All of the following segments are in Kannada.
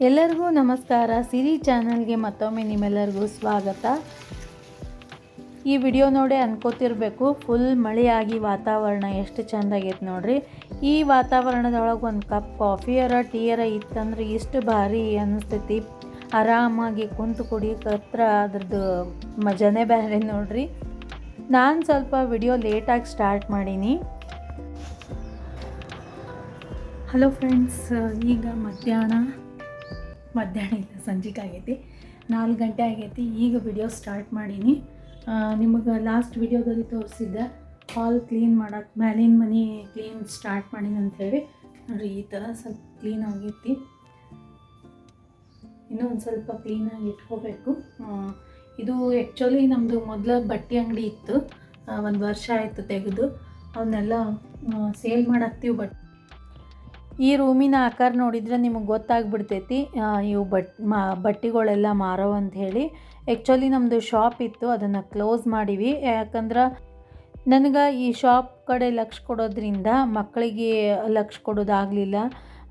ಎಲ್ಲರಿಗೂ ನಮಸ್ಕಾರ. ಸಿರಿ ಚಾನಲ್ಗೆ ಮತ್ತೊಮ್ಮೆ ನಿಮ್ಮೆಲ್ಲರಿಗೂ ಸ್ವಾಗತ. ಈ ವಿಡಿಯೋ ನೋಡಿ ಅನ್ಕೋತಿರ್ಬೇಕು ಫುಲ್ ಮಳೆಯಾಗಿ ವಾತಾವರಣ ಎಷ್ಟು ಚೆಂದಾಗೈತೆ ನೋಡ್ರಿ. ಈ ವಾತಾವರಣದೊಳಗೆ ಒಂದು ಕಪ್ ಕಾಫಿಯರ ಟೀಯರ ಇತ್ತಂದ್ರೆ ಇಷ್ಟು ಭಾರಿ ಅನಿಸ್ತೈತಿ. ಆರಾಮಾಗಿ ಕುಂತು ಕುಡಿಯಕತ್ರ ಅದ್ರದ್ದು ಮಜಾನೇ ಬೇರೆ ನೋಡ್ರಿ. ನಾನು ಸ್ವಲ್ಪ ವಿಡಿಯೋ ಲೇಟಾಗಿ ಸ್ಟಾರ್ಟ್ ಮಾಡೀನಿ. ಹಲೋ ಫ್ರೆಂಡ್ಸ್ ಈಗ ಮಧ್ಯಾಹ್ನ. ಮಧ್ಯಾಹ್ನ ಇಲ್ಲ ಸಂಜೆಗೆ ಆಗೈತಿ. ನಾಲ್ಕು ಗಂಟೆ ಆಗೈತಿ, ಈಗ ವಿಡಿಯೋ ಸ್ಟಾರ್ಟ್ ಮಾಡೀನಿ. ನಿಮಗೆ ಲಾಸ್ಟ್ ವಿಡಿಯೋದಲ್ಲಿ ತೋರಿಸಿದ್ದೆ ಹಾಲ್ ಕ್ಲೀನ್ ಮಾಡೋಕ್ಕೆ ಮ್ಯಾಲಿನ ಮನೆ ಕ್ಲೀನ್ ಸ್ಟಾರ್ಟ್ ಮಾಡೀನಿ ಅಂಥೇಳಿ ನೋಡಿರಿ, ಈ ಥರ ಸ್ವಲ್ಪ ಕ್ಲೀನ್ ಆಗೈತಿ. ಇನ್ನೂ ಒಂದು ಸ್ವಲ್ಪ ಕ್ಲೀನಾಗಿ ಇಟ್ಕೋಬೇಕು. ಇದು ಆ್ಯಕ್ಚುಲಿ ನಮ್ಮದು ಮೊದಲ ಬಟ್ಟೆ ಅಂಗಡಿ ಇತ್ತು. ಒಂದು ವರ್ಷ ಆಯಿತು ತೆಗೆದು. ಅವನ್ನೆಲ್ಲ ಸೇಲ್ ಮಾಡಾಕ್ತೀವಿ ಬಟ್ ಈ ರೂಮಿನ ಆಕಾರ ನೋಡಿದರೆ ನಿಮಗೆ ಗೊತ್ತಾಗ್ಬಿಡ್ತೈತಿ ಇವು ಬಟ್, ಮಾ, ಬಟ್ಟೆಗಳೆಲ್ಲ ಮಾರೋ ಅಂತ ಹೇಳಿ. ಆ್ಯಕ್ಚುಲಿ ನಮ್ಮದು ಶಾಪ್ ಇತ್ತು, ಅದನ್ನು ಕ್ಲೋಸ್ ಮಾಡೀವಿ. ಯಾಕಂದ್ರೆ ನನಗೆ ಈ ಶಾಪ್ ಕಡೆ ಲಕ್ಷ ಕೊಡೋದ್ರಿಂದ ಮಕ್ಕಳಿಗೆ ಲಕ್ಷ ಕೊಡೋದಾಗಲಿಲ್ಲ.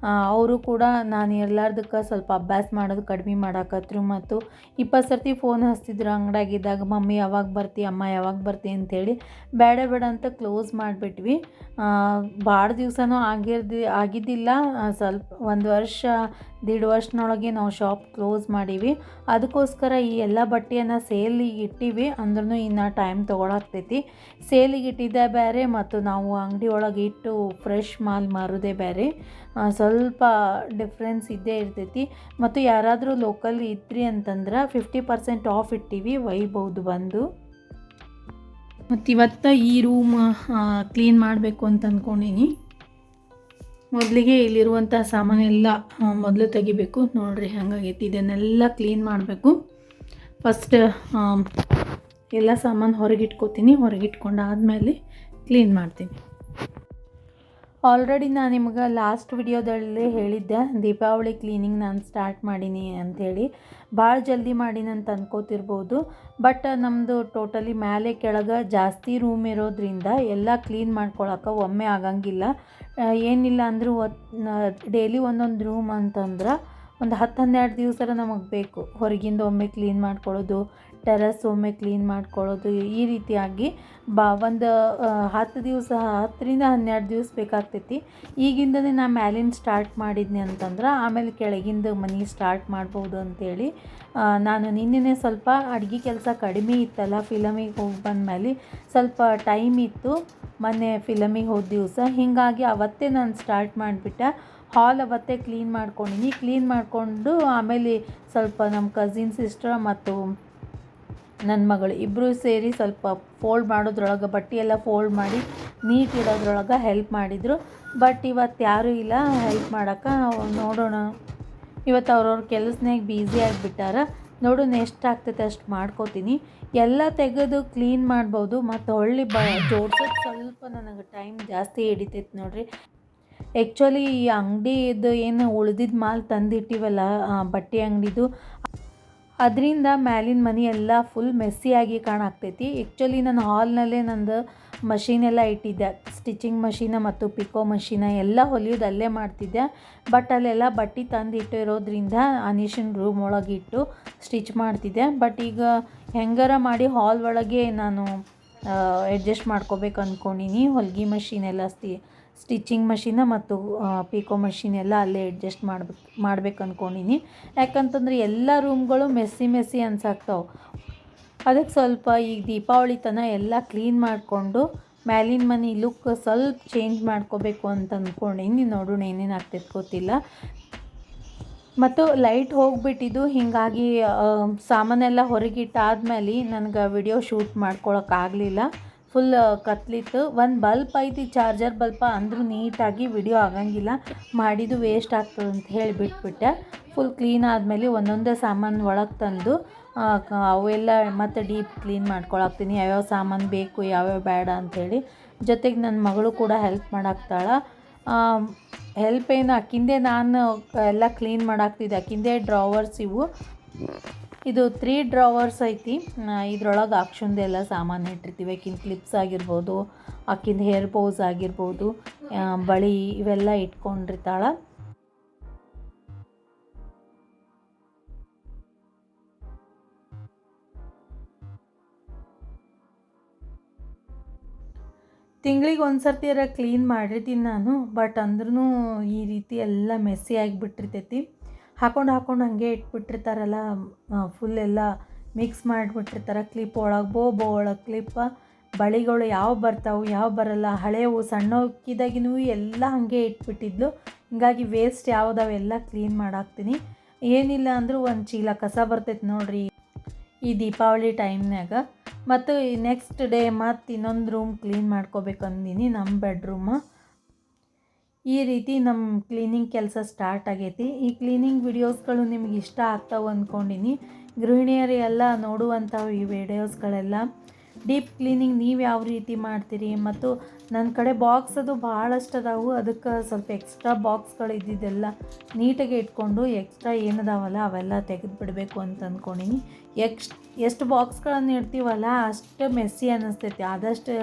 ಅವರು ಕೂಡ ನಾನು ಇರ್ಲಾರ್ದಕ್ಕೆ ಸ್ವಲ್ಪ ಅಭ್ಯಾಸ ಮಾಡೋದು ಕಡಿಮೆ ಮಾಡಾಕತ್ರು ಮತ್ತು ಇಪ್ಪತ್ತು ಸರ್ತಿ ಫೋನ್ ಹಚ್ತಿದ್ರು, ಅಂಗಡಿಯಾಗಿದ್ದಾಗ, ಮಮ್ಮಿ, ಯಾವಾಗ ಬರ್ತಿ, ಅಮ್ಮ, ಯಾವಾಗ ಬರ್ತಿ? ಅಂತೇಳಿ ಬೇಡ ಬೇಡ ಅಂತ ಕ್ಲೋಸ್ ಮಾಡಿಬಿಟ್ವಿ. ಭಾಳ ದಿವಸನೂ ಆಗಿರ್ದಿ, ಆಗಿದ್ದಿಲ್ಲ. ಸ್ವಲ್ಪ ಒಂದು ವರ್ಷ ದೀಡ್ ವರ್ಷನೊಳಗೆ ನಾವು ಶಾಪ್ ಕ್ಲೋಸ್ ಮಾಡೀವಿ. ಅದಕ್ಕೋಸ್ಕರ ಈ ಎಲ್ಲ ಬಟ್ಟೆಯನ್ನು ಸೇಲಿಗೆ ಇಟ್ಟಿವಿ. ಅಂದ್ರೂ ಇನ್ನು ಟೈಮ್ ತೊಗೊಳಾಗ್ತೈತಿ. ಸೇಲಿಗೆ ಇಟ್ಟಿದ್ದೇ ಬೇರೆ ಮತ್ತು ನಾವು ಅಂಗಡಿ ಒಳಗೆ ಇಟ್ಟು ಫ್ರೆಶ್ ಮಾಲ್ ಮಾರೋದೇ ಬೇರೆ ಸ್ವಲ್ಪ ಡಿಫ್ರೆನ್ಸ್ ಇದ್ದೇ ಇರ್ತೈತಿ. ಮತ್ತು ಯಾರಾದರೂ ಲೋಕಲ್ ಇದ್ರಿ ಅಂತಂದ್ರೆ ಫಿಫ್ಟಿ ಪರ್ಸೆಂಟ್ ಆಫ್ ಇಟ್ಟಿವಿ. ಒಯ್ಬೋದು ಬಂದು. ಮತ್ತು ಇವತ್ತು ಈ ರೂಮ್ ಕ್ಲೀನ್ ಮಾಡಬೇಕು ಅಂತ ಅಂದ್ಕೊಂಡೀನಿ ಮೊದಲಿಗೆ ಇಲ್ಲಿರುವಂಥ ಸಾಮಾನೆಲ್ಲ ಮೊದಲು ತೆಗಿಬೇಕು. ನೋಡಿರಿ ಹಂಗಾಗೈತಿ. ಇದನ್ನೆಲ್ಲ ಕ್ಲೀನ್ ಮಾಡಬೇಕು. ಫಸ್ಟ್ ಎಲ್ಲ ಸಾಮಾನು ಹೊರಗಿಟ್ಕೋತೀನಿ. ಹೊರಗಿಟ್ಕೊಂಡಾದ್ಮೇಲೆ ಕ್ಲೀನ್ ಮಾಡ್ತೀನಿ. ಆಲ್ರೆಡಿ ನಾನು ನಿಮ್ಗೆ ಲಾಸ್ಟ್ ವಿಡಿಯೋದಲ್ಲಿ ಹೇಳಿದ್ದೆ, ದೀಪಾವಳಿ ಕ್ಲೀನಿಂಗ್ ನಾನು ಸ್ಟಾರ್ಟ್ ಮಾಡೀನಿ ಅಂಥೇಳಿ ಭಾಳ ಜಲ್ದಿ ಮಾಡೀನಿ ಅಂತ ಅಂದ್ಕೋತಿರ್ಬೋದು ಬಟ್ ನಮ್ಮದು ಟೋಟಲಿ ಮೇಲೆ ಕೆಳಗೆ ಜಾಸ್ತಿ ರೂಮ್ ಇರೋದ್ರಿಂದ ಎಲ್ಲ ಕ್ಲೀನ್ ಮಾಡ್ಕೊಳಕ್ಕೆ ಒಮ್ಮೆ ಆಗಂಗಿಲ್ಲ. ಏನಿಲ್ಲ ಅಂದರೂ ಡೈಲಿ ಒಂದೊಂದು ರೂಮ್ ಅಂತಂದ್ರೆ ಒಂದು ಹತ್ತು ಹನ್ನೆರಡು ದಿವಸ ನಮಗೆ ಬೇಕು. ಹೊರಗಿಂದ ಒಮ್ಮೆ ಕ್ಲೀನ್ ಮಾಡ್ಕೊಳ್ಳೋದು ಟೆರಸ್ ಒಮ್ಮೆ ಕ್ಲೀನ್ ಮಾಡ್ಕೊಳ್ಳೋದು ಈ ರೀತಿಯಾಗಿ ಬಾ, ಒಂದು ಹತ್ತು ದಿವಸ, ಹತ್ತರಿಂದ ಹನ್ನೆರಡು ದಿವಸ ಬೇಕಾಗ್ತೈತಿ. ಈಗಿಂದನೇ ನಾ ಮ್ಯಾಲಿನ ಸ್ಟಾರ್ಟ್ ಮಾಡಿದ್ನಿ ಅಂತಂದ್ರೆ ಆಮೇಲೆ ಕೆಳಗಿಂದ ಮನೆ ಸ್ಟಾರ್ಟ್ ಮಾಡ್ಬೋದು ಅಂತೇಳಿ ನಾನು ನಿನ್ನೆನೇ ಸ್ವಲ್ಪ ಅಡುಗೆ ಕೆಲಸ ಕಡಿಮೆ ಇತ್ತಲ್ಲ, ಫಿಲಮಿಗೆ ಹೋಗಿ ಬಂದಮೇಲೆ ಸ್ವಲ್ಪ ಟೈಮ್ ಇತ್ತು, ಮೊನ್ನೆ ಫಿಲಮಿಗೆ ಹೋದ ದಿವಸ. ಹೀಗಾಗಿ ಅವತ್ತೇ ನಾನು ಸ್ಟಾರ್ಟ್ ಮಾಡಿಬಿಟ್ಟೆ. ಹಾಲ್ ಅವತ್ತೇ ಕ್ಲೀನ್ ಮಾಡ್ಕೊಂಡಿನಿ. ಕ್ಲೀನ್ ಮಾಡಿಕೊಂಡು ಆಮೇಲೆ ಸ್ವಲ್ಪ ನಮ್ಮ ಕಸಿನ್ ಸಿಸ್ಟರ್ ಮತ್ತು ನನ್ನ ಮಗಳು. ಇಬ್ಬರು ಸೇರಿ ಸ್ವಲ್ಪ ಫೋಲ್ಡ್ ಮಾಡೋದ್ರೊಳಗೆ ಬಟ್ಟೆ ಎಲ್ಲ ಫೋಲ್ಡ್ ಮಾಡಿ ನೀಟ್ ಇಡೋದ್ರೊಳಗೆ ಹೆಲ್ಪ್ ಮಾಡಿದರು. ಬಟ್ ಇವತ್ತು ಯಾರೂ ಇಲ್ಲ. ಹೆಲ್ಪ್ ಮಾಡೋಕೆ ನೋಡೋಣ. ಇವತ್ತು ಅವ್ರವ್ರ ಕೆಲಸನಾಗ ಬ್ಯುಸಿ ಆಗಿಬಿಟ್ಟಾರ. ನೋಡು ಎಷ್ಟು ಆಗ್ತೈತೆ ಅಷ್ಟು ಮಾಡ್ಕೋತೀನಿ. ಎಲ್ಲ ತೆಗೆದು ಕ್ಲೀನ್ ಮಾಡ್ಬೋದು. ಮತ್ತು ಹೊಳ್ಳಿ ಬ ಜೋಡ್ಸೋದು ಸ್ವಲ್ಪ ನನಗೆ ಟೈಮ್ ಜಾಸ್ತಿ ಹಿಡಿತೈತೆ ನೋಡಿರಿ. ಆ್ಯಕ್ಚುಲಿ ಈ ಅಂಗಡಿದು ಏನು ಉಳಿದಿದ್ದ ಮಾಲ್ ತಂದಿಟ್ಟಿವಲ್ಲ ಬಟ್ಟೆ ಅಂಗಡಿದು ಅದರಿಂದ ಮ್ಯಾಲಿನ ಮನೆ ಎಲ್ಲ ಫುಲ್ ಮೆಸ್ಸಿಯಾಗಿ ಕಾಣಾಕ್ತೈತಿ ಆ್ಯಕ್ಚುಲಿ ನಾನು ಹಾಲ್ನಲ್ಲೇ ನಂದು ಮಷೀನೆಲ್ಲ ಇಟ್ಟಿದ್ದೆ. ಸ್ಟಿಚಿಂಗ್ ಮಷೀನ ಮತ್ತು ಪಿಕೋ ಮಷೀನ ಎಲ್ಲ ಹೊಲಿಯೋದು ಅಲ್ಲೇ ಮಾಡ್ತಿದ್ದೆ. ಬಟ್ ಅಲ್ಲೆಲ್ಲ ಬಟ್ಟೆ ತಂದು ಇಟ್ಟಿರೋದ್ರಿಂದ ಅನೀಶನ್ ರೂಮ್ ಒಳಗೆ ಇಟ್ಟು ಸ್ಟಿಚ್ ಮಾಡ್ತಿದ್ದೆ. ಬಟ್ ಈಗ ಹೆಂಗಾರ ಮಾಡಿ ಹಾಲ್ ಒಳಗೆ ನಾನು ಅಡ್ಜಸ್ಟ್ ಮಾಡ್ಕೋಬೇಕು ಅಂದ್ಕೊಂಡೀನಿ ಹೊಲಿಗೆ ಮಷೀನೆಲ್ಲ ಎಲ್ಲ ಸ್ಟಿ ಸ್ಟಿಚಿಂಗ್ ಮಷೀನ ಮತ್ತು ಪಿಕೋ ಮಷೀನ್ ಎಲ್ಲ ಅಲ್ಲೇ ಅಡ್ಜಸ್ಟ್ ಮಾಡ್ಬೇಕು ಮಾಡ್ಬೇಕು ಅಂದ್ಕೊಂಡೀನಿ ಯಾಕಂತಂದ್ರೆ ಎಲ್ಲ ರೂಮ್ಗಳು ಮೆಸ್ಸಿ ಮೆಸ್ಸಿ ಅನ್ಸಾಕ್ತಾವೆ ಅದಕ್ಕೆ ಸ್ವಲ್ಪ ಈಗ ದೀಪಾವಳಿ ತನ ಎಲ್ಲ ಕ್ಲೀನ್ ಮಾಡಿಕೊಂಡು, ಮ್ಯಾಲಿನ ಮನೆ ಲುಕ್ ಸ್ವಲ್ಪ ಚೇಂಜ್ ಮಾಡ್ಕೋಬೇಕು ಅಂತ ಅಂದ್ಕೊಂಡೀನಿ ನೋಡೋಣ ಏನೇನು ಆಗ್ತೈತೆ ಗೊತ್ತಿಲ್ಲ. ಮತ್ತು ಲೈಟ್ ಹೋಗ್ಬಿಟ್ಟಿದ್ದು, ಹೀಗಾಗಿ ಸಾಮಾನೆಲ್ಲ ಹೊರಗಿಟ್ಟಾದ್ಮೇಲೆ ನನಗೆ ವಿಡಿಯೋ ಶೂಟ್ ಮಾಡ್ಕೊಳಕ್ಕಾಗಲಿಲ್ಲ. ಫುಲ್ ಕತ್ಲಿತ್ತು. ಒಂದು ಬಲ್ಪ್ ಐತಿ ಚಾರ್ಜರ್ ಬಲ್ಪ ಅಂದರೂ ನೀಟಾಗಿ ವಿಡಿಯೋ ಆಗಂಗಿಲ್ಲ. ಮಾಡಿದ್ದು ವೇಸ್ಟ್ ಆಗ್ತದೆ ಅಂತ ಹೇಳಿ ಬಿಟ್ಬಿಟ್ಟೆ. ಫುಲ್ ಕ್ಲೀನ್ ಆದಮೇಲೆ ಒಂದೊಂದೇ ಸಾಮಾನು ಒಳಗೆ ತಂದು ಅವೆಲ್ಲ ಮತ್ತೆ ಡೀಪ್ ಕ್ಲೀನ್ ಮಾಡ್ಕೊಳಕ್ತೀನಿ. ಯಾವ್ಯಾವ ಸಾಮಾನು ಬೇಕು, ಯಾವ್ಯಾವ ಬೇಡ ಅಂಥೇಳಿ ಜೊತೆಗೆ ನನ್ನ ಮಗಳು ಕೂಡ ಹೆಲ್ಪ್ ಮಾಡಾಕ್ತಾಳೆ. ಹೆಲ್ಪ್ ಏನು ಅಕ್ಕಿಂದೆ ನಾನು ಎಲ್ಲ ಕ್ಲೀನ್ ಮಾಡಾಕ್ತಿದ್ದೆ. ಅಕ್ಕಿಂದೆ ಡ್ರಾವರ್ಸ್ ಇವು. ಇದು ತ್ರೀ ಡ್ರಾವರ್ಸ್ ಐತಿ. ಇದ್ರೊಳಗೆ ಅಕ್ಷುಂದೆಲ್ಲ ಸಾಮಾನು ಇಟ್ಟಿರ್ತೀವಿ. ಆಕಿನ ಕ್ಲಿಪ್ಸ್ ಆಗಿರ್ಬೋದು, ಆಕಿನ ಹೇರ್ ಪೋಸ್ ಆಗಿರ್ಬೋದು ಬಳಿ ಇವೆಲ್ಲ ಇಟ್ಕೊಂಡಿರ್ತಾಳೆ. ತಿಂಗಳಿಗೆ ಒಂದು ಸರ್ತಿಯರ ಕ್ಲೀನ್ ಮಾಡಿರ್ತೀನಿ ನಾನು, ಬಟ್ ಅಂದ್ರೂ ಈ ರೀತಿ ಎಲ್ಲ ಮೆಸ್ಸಿ ಆಗಿಬಿಟ್ಟಿರ್ತೈತಿ. ಹಾಕೊಂಡು ಹಾಕೊಂಡು ಹಾಗೆ ಇಟ್ಬಿಟ್ಟಿರ್ತಾರಲ್ಲ ಫುಲ್ ಎಲ್ಲ ಮಿಕ್ಸ್ ಮಾಡಿಬಿಟ್ಟಿರ್ತಾರೆ. ಕ್ಲಿಪ್ ಒಳಗೆ ಬೋ ಬೋ ಒಳಗೆ ಕ್ಲಿಪ್ಪ ಬಳಿಗಳು ಯಾವ ಬರ್ತಾವೆ, ಯಾವ ಬರಲ್ಲ, ಹಳೆವು ಸಣ್ಣಕ್ಕಿದಾಗಿನೂ ಎಲ್ಲ ಹಾಗೆ ಇಟ್ಬಿಟ್ಟಿದ್ಲು. ಹಿಂಗಾಗಿ ವೇಸ್ಟ್ ಯಾವುದಾವೆಲ್ಲ ಕ್ಲೀನ್ ಮಾಡಾಕ್ತೀನಿ. ಏನಿಲ್ಲ ಅಂದರೂ ಒಂದು ಚೀಲ ಕಸ ಬರ್ತೈತೆ ನೋಡ್ರಿ ಈ ದೀಪಾವಳಿ ಟೈಮ್ನಾಗ ಮತ್ತು ನೆಕ್ಸ್ಟ್ ಡೇ ಮತ್ತು ಇನ್ನೊಂದು ರೂಮ್ ಕ್ಲೀನ್ ಮಾಡ್ಕೋಬೇಕಂದಿನಿ ನಮ್ಮ ಬೆಡ್ರೂಮ ಈ ರೀತಿ ನಮ್ಮ ಕ್ಲೀನಿಂಗ್ ಕೆಲಸ ಸ್ಟಾರ್ಟ್ ಆಗೈತಿ. ಈ ಕ್ಲೀನಿಂಗ್ ವಿಡಿಯೋಸ್ಗಳು ನಿಮ್ಗೆ ಇಷ್ಟ ಆಗ್ತಾವೆ ಅಂದ್ಕೊಂಡಿನಿ ಗೃಹಿಣಿಯರು ಎಲ್ಲ ನೋಡುವಂಥವು ಈ ವಿಡಿಯೋಸ್ಗಳೆಲ್ಲ ಡೀಪ್ ಕ್ಲೀನಿಂಗ್ ನೀವು ಯಾವ ರೀತಿ ಮಾಡ್ತೀರಿ? ಮತ್ತು ನನ್ನ ಕಡೆ ಬಾಕ್ಸ್ ಅದು ಭಾಳಷ್ಟು ಅದಾವು ಅದಕ್ಕೆ ಸ್ವಲ್ಪ ಎಕ್ಸ್ಟ್ರಾ ಬಾಕ್ಸ್ಗಳು ಇದ್ದಿದ್ದೆಲ್ಲ ನೀಟಾಗಿ ಇಟ್ಕೊಂಡು ಎಕ್ಸ್ಟ್ರಾ ಏನದಾವಲ್ಲ ಅವೆಲ್ಲ ತೆಗೆದು ಬಿಡಬೇಕು ಅಂತ ಅಂದ್ಕೊಂಡಿನಿ ಎಕ್ಸ್, ಎಷ್ಟು ಬಾಕ್ಸ್ಗಳನ್ನು ಇಡ್ತೀವಲ್ಲ ಅಷ್ಟು ಮೆಸ್ಸಿ ಅನ್ನಿಸ್ತೈತಿ ಆದಷ್ಟು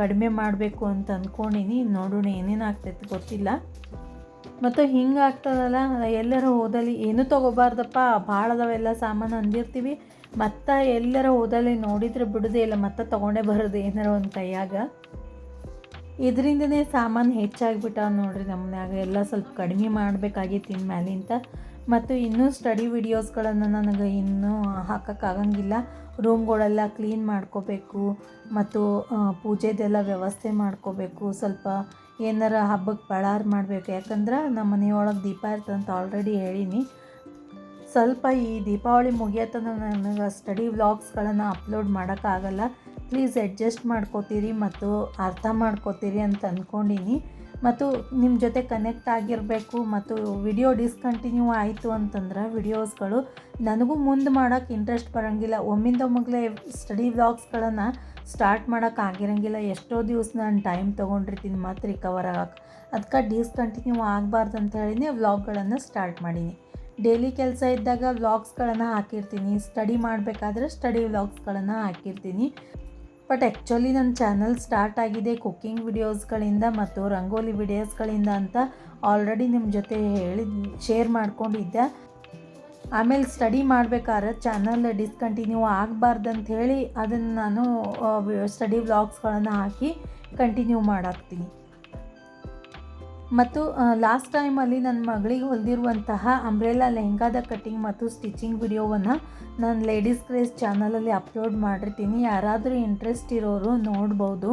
ಕಡಿಮೆ ಮಾಡಬೇಕು ಅಂತ ಅಂದ್ಕೊಂಡಿನಿ ನೋಡೋಣ ಏನೇನು ಆಗ್ತೈತಿ ಗೊತ್ತಿಲ್ಲ. ಮತ್ತು ಹಿಂಗೆ ಆಗ್ತದಲ್ಲ? ಎಲ್ಲರ ಹೋದಲ್ಲಿ ಏನೂ ತೊಗೋಬಾರ್ದಪ್ಪ? ಭಾಳ ಅದಾವೆಲ್ಲ ಸಾಮಾನು ಅಂದಿರ್ತೀವಿ. ಮತ್ತು ಎಲ್ಲರ ಹೋದಲ್ಲಿ ನೋಡಿದರೆ ಬಿಡೋದೇ ಇಲ್ಲ. ಮತ್ತೆ ತೊಗೊಂಡೇ ಬರೋದು ಏನಾರ ಒಂದು ಕೈಯಾಗ. ಇದರಿಂದನೇ ಸಾಮಾನು ಹೆಚ್ಚಾಗಿಬಿಟ್ಟಾವ ನೋಡ್ರಿ ನಮ್ಮನ್ಯಾಗ ಎಲ್ಲ ಸ್ವಲ್ಪ ಕಡಿಮೆ ಮಾಡಬೇಕಾಗಿತ್ತು ಮೇಲಿಂದ ಮತ್ತು ಇನ್ನೂ ಸ್ಟಡಿ ವಿಡಿಯೋಸ್ಗಳನ್ನು ನನಗೆ ಇನ್ನೂ ಹಾಕೋಕ್ಕಾಗಂಗಿಲ್ಲ. ರೂಮ್ಗಳೆಲ್ಲ ಕ್ಲೀನ್ ಮಾಡ್ಕೋಬೇಕು. ಮತ್ತು ಪೂಜೆದೆಲ್ಲ ವ್ಯವಸ್ಥೆ ಮಾಡ್ಕೋಬೇಕು. ಸ್ವಲ್ಪ ಏನಾರ ಹಬ್ಬಕ್ಕೆ ಬಳಾರ್ ಮಾಡಬೇಕು. ಯಾಕಂದ್ರೆ ನಮ್ಮ ಮನೆಯೊಳಗೆ ದೀಪ ಇರ್ತಂತ ಆಲ್ರೆಡಿ ಹೇಳೀನಿ. ಸ್ವಲ್ಪ ಈ ದೀಪಾವಳಿ ಮುಗಿಯತನ ನನಗೆ ಸ್ಟಡಿ ವ್ಲಾಗ್ಸ್ಗಳನ್ನು ಅಪ್ಲೋಡ್ ಮಾಡೋಕ್ಕಾಗಲ್ಲ ಪ್ಲೀಸ್ ಅಡ್ಜಸ್ಟ್ ಮಾಡ್ಕೋತೀರಿ ಮತ್ತು ಅರ್ಥ ಮಾಡ್ಕೋತೀರಿ ಅಂತ ಅಂದ್ಕೊಂಡಿನಿ ಮತ್ತು ನಿಮ್ಮ ಜೊತೆ ಕನೆಕ್ಟ್ ಆಗಿರಬೇಕು ಮತ್ತು ವಿಡಿಯೋ ಡಿಸ್ಕಂಟಿನ್ಯೂ ಆಯಿತು ಅಂತಂದ್ರೆ ವಿಡಿಯೋಸ್ಗಳು ನನಗೂ ಮುಂದೆ ಮಾಡೋಕ್ಕೆ ಇಂಟ್ರೆಸ್ಟ್ ಬರೋಂಗಿಲ್ಲ. ಒಮ್ಮಿಂದ ಒಮ್ಮೆಗ್ಲೇ ಸ್ಟಡಿ ವ್ಲಾಗ್ಸ್ಗಳನ್ನು ಸ್ಟಾರ್ಟ್ ಮಾಡೋಕೆ ಆಗಿರಂಗಿಲ್ಲ. ಎಷ್ಟೋ ದಿವಸ ನಾನು ಟೈಮ್ ತೊಗೊಂಡಿರ್ತೀನಿ, ಮತ್ತು ರಿಕವರ್ ಆಗೋಕೆ. ಅದಕ್ಕೆ ಡಿಸ್ಕಂಟಿನ್ಯೂ ಆಗಬಾರ್ದು ಅಂತ ಹೇಳಿನೇ ವ್ಲಾಗ್ಗಳನ್ನು ಸ್ಟಾರ್ಟ್ ಮಾಡೀನಿ. ಡೈಲಿ ಕೆಲಸ ಇದ್ದಾಗ ವ್ಲಾಗ್ಸ್ಗಳನ್ನು ಹಾಕಿರ್ತೀನಿ. ಸ್ಟಡಿ ಮಾಡಬೇಕಾದ್ರೆ ಸ್ಟಡಿ ವ್ಲಾಗ್ಸ್ಗಳನ್ನು ಹಾಕಿರ್ತೀನಿ. ಬಟ್ ಆ್ಯಕ್ಚುಲಿ ನನ್ನ ಚಾನಲ್ ಸ್ಟಾರ್ಟ್ ಆಗಿದೆ ಕುಕ್ಕಿಂಗ್ ವಿಡಿಯೋಸ್ಗಳಿಂದ ಮತ್ತು ರಂಗೋಲಿ ವಿಡಿಯೋಸ್ಗಳಿಂದ ಅಂತ ಆಲ್ರೆಡಿ ನಿಮ್ಮ ಜೊತೆ ಹೇಳಿ ಶೇರ್ ಮಾಡ್ಕೊಂಡಿದ್ದೆ. ಆಮೇಲೆ ಸ್ಟಡಿ ಮಾಡಬೇಕಾದ್ರೆ ಚಾನಲ್ ಡಿಸ್ಕಂಟಿನ್ಯೂ ಆಗಬಾರ್ದಂತ ಹೇಳಿ ಅದನ್ನು ನಾನು ಸ್ಟಡಿ ವ್ಲಾಗ್ಸ್ಗಳನ್ನು ಹಾಕಿ ಕಂಟಿನ್ಯೂ ಮಾಡಾಕ್ತೀನಿ. ಮತ್ತು ಲಾಸ್ಟ್ ಟೈಮಲ್ಲಿ ನನ್ನ ಮಗಳಿಗೆ ಹೊಲಿದಿರುವಂತಹ ಅಂಬ್ರೆಲಾ ಲೆಹಂಗಾದ ಕಟ್ಟಿಂಗ್ ಮತ್ತು ಸ್ಟಿಚಿಂಗ್ ವಿಡಿಯೋವನ್ನು ನಾನು ಲೇಡೀಸ್ ಕ್ರೇಸ್ ಚಾನಲಲ್ಲಿ ಅಪ್ಲೋಡ್ ಮಾಡಿರ್ತೀನಿ. ಯಾರಾದರೂ ಇಂಟ್ರೆಸ್ಟ್ ಇರೋರು ನೋಡ್ಬೋದು.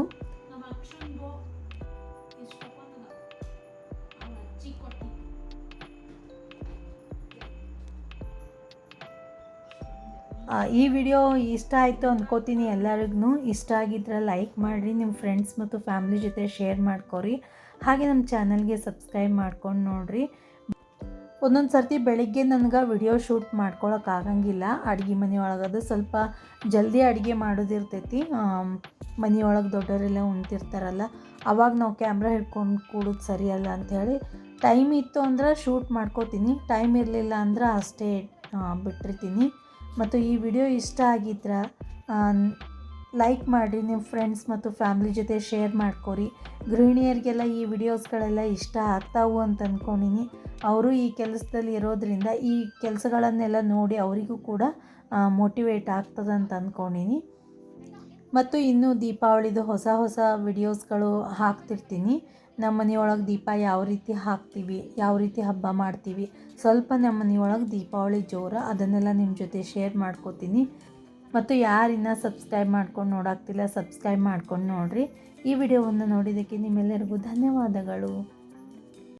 ಈ ವಿಡಿಯೋ ಇಷ್ಟ ಆಯಿತು ಅಂದ್ಕೋತೀನಿ ಎಲ್ಲರಿಗೂ. ಇಷ್ಟ ಆಗಿದ್ರೆ ಲೈಕ್ ಮಾಡಿರಿ ನಿಮ್ಮ ಫ್ರೆಂಡ್ಸ್ ಮತ್ತು ಫ್ಯಾಮ್ಲಿ ಜೊತೆ ಶೇರ್ ಮಾಡ್ಕೊರಿ. ಹಾಗೆ ನಮ್ಮ ಚಾನಲ್ಗೆ ಸಬ್ಸ್ಕ್ರೈಬ್ ಮಾಡ್ಕೊಂಡು ನೋಡಿರಿ. ಒಂದೊಂದು ಸರ್ತಿ ಬೆಳಿಗ್ಗೆ ನನಗೆ ವಿಡಿಯೋ ಶೂಟ್ ಮಾಡ್ಕೊಳಕ್ಕಾಗಂಗಿಲ್ಲ ಅಡುಗೆ ಮನೆಯೊಳಗದು ಸ್ವಲ್ಪ ಜಲ್ದಿ ಅಡುಗೆ ಮಾಡೋದಿರ್ತೈತಿ. ಮನೆಯೊಳಗೆ ದೊಡ್ಡವರೆಲ್ಲ ಉಣ್ತಿರ್ತಾರಲ್ಲ, ಅವಾಗ ನಾವು ಕ್ಯಾಮ್ರಾ ಹಿಡ್ಕೊಂಡು ಕೂಡೋದು ಸರಿಯಲ್ಲ ಅಂಥೇಳಿ ಟೈಮ್ ಇತ್ತು ಅಂದ್ರೆ ಶೂಟ್ ಮಾಡ್ಕೋತೀನಿ. ಟೈಮ್ ಇರಲಿಲ್ಲ ಅಂದ್ರೆ ಅಷ್ಟೇ ಬಿಟ್ಟಿರ್ತೀನಿ. ಮತ್ತು ಈ ವಿಡಿಯೋ ಇಷ್ಟ ಆಗಿದ್ರೆ ಲೈಕ್ ಮಾಡಿರಿ ನಿಮ್ಮ ಫ್ರೆಂಡ್ಸ್ ಮತ್ತು ಫ್ಯಾಮ್ಲಿ ಜೊತೆ ಶೇರ್ ಮಾಡ್ಕೊರಿ. ಗೃಹಿಣಿಯರಿಗೆಲ್ಲ ಈ ವಿಡಿಯೋಸ್ಗಳೆಲ್ಲ ಇಷ್ಟ ಆಗ್ತಾವು ಅಂತ ಅಂದ್ಕೊಂಡಿನಿ ಅವರು ಈ ಕೆಲಸದಲ್ಲಿ ಇರೋದ್ರಿಂದ ಈ ಕೆಲಸಗಳನ್ನೆಲ್ಲ ನೋಡಿ ಅವರಿಗೂ ಕೂಡ ಮೋಟಿವೇಟ್ ಆಗ್ತದಂತ ಅಂತ ಅಂದ್ಕೊಂಡಿನಿ ಮತ್ತು ಇನ್ನು ದೀಪಾವಳಿದು ಹೊಸ ಹೊಸ ವಿಡಿಯೋಸ್ಗಳು ಹಾಕ್ತಿರ್ತೀನಿ. ನಮ್ಮ ಮನೆಯೊಳಗೆ ದೀಪ ಯಾವ ರೀತಿ ಹಾಕ್ತೀವಿ, ಯಾವ ರೀತಿ ಹಬ್ಬ ಮಾಡ್ತೀವಿ, ಸ್ವಲ್ಪ ನಮ್ಮ ಮನೆಯೊಳಗೆ ದೀಪಾವಳಿ ಜೋರ ಅದನ್ನೆಲ್ಲ ನಿಮ್ಮ ಜೊತೆ ಶೇರ್ ಮಾಡ್ಕೋತೀನಿ. ಮತ್ತು ಯಾರಿನ್ನ ಸಬ್ಸ್ಕ್ರೈಬ್ ಮಾಡ್ಕೊಂಡು ನೋಡಾಕ್ತಿಲ್ಲ ಸಬ್ಸ್ಕ್ರೈಬ್ ಮಾಡ್ಕೊಂಡು ನೋಡಿರಿ. ಈ ವಿಡಿಯೋವನ್ನು ನೋಡಿದ್ದಕ್ಕೆ ನಿಮ್ಮೆಲ್ಲರಿಗೂ ಧನ್ಯವಾದಗಳು.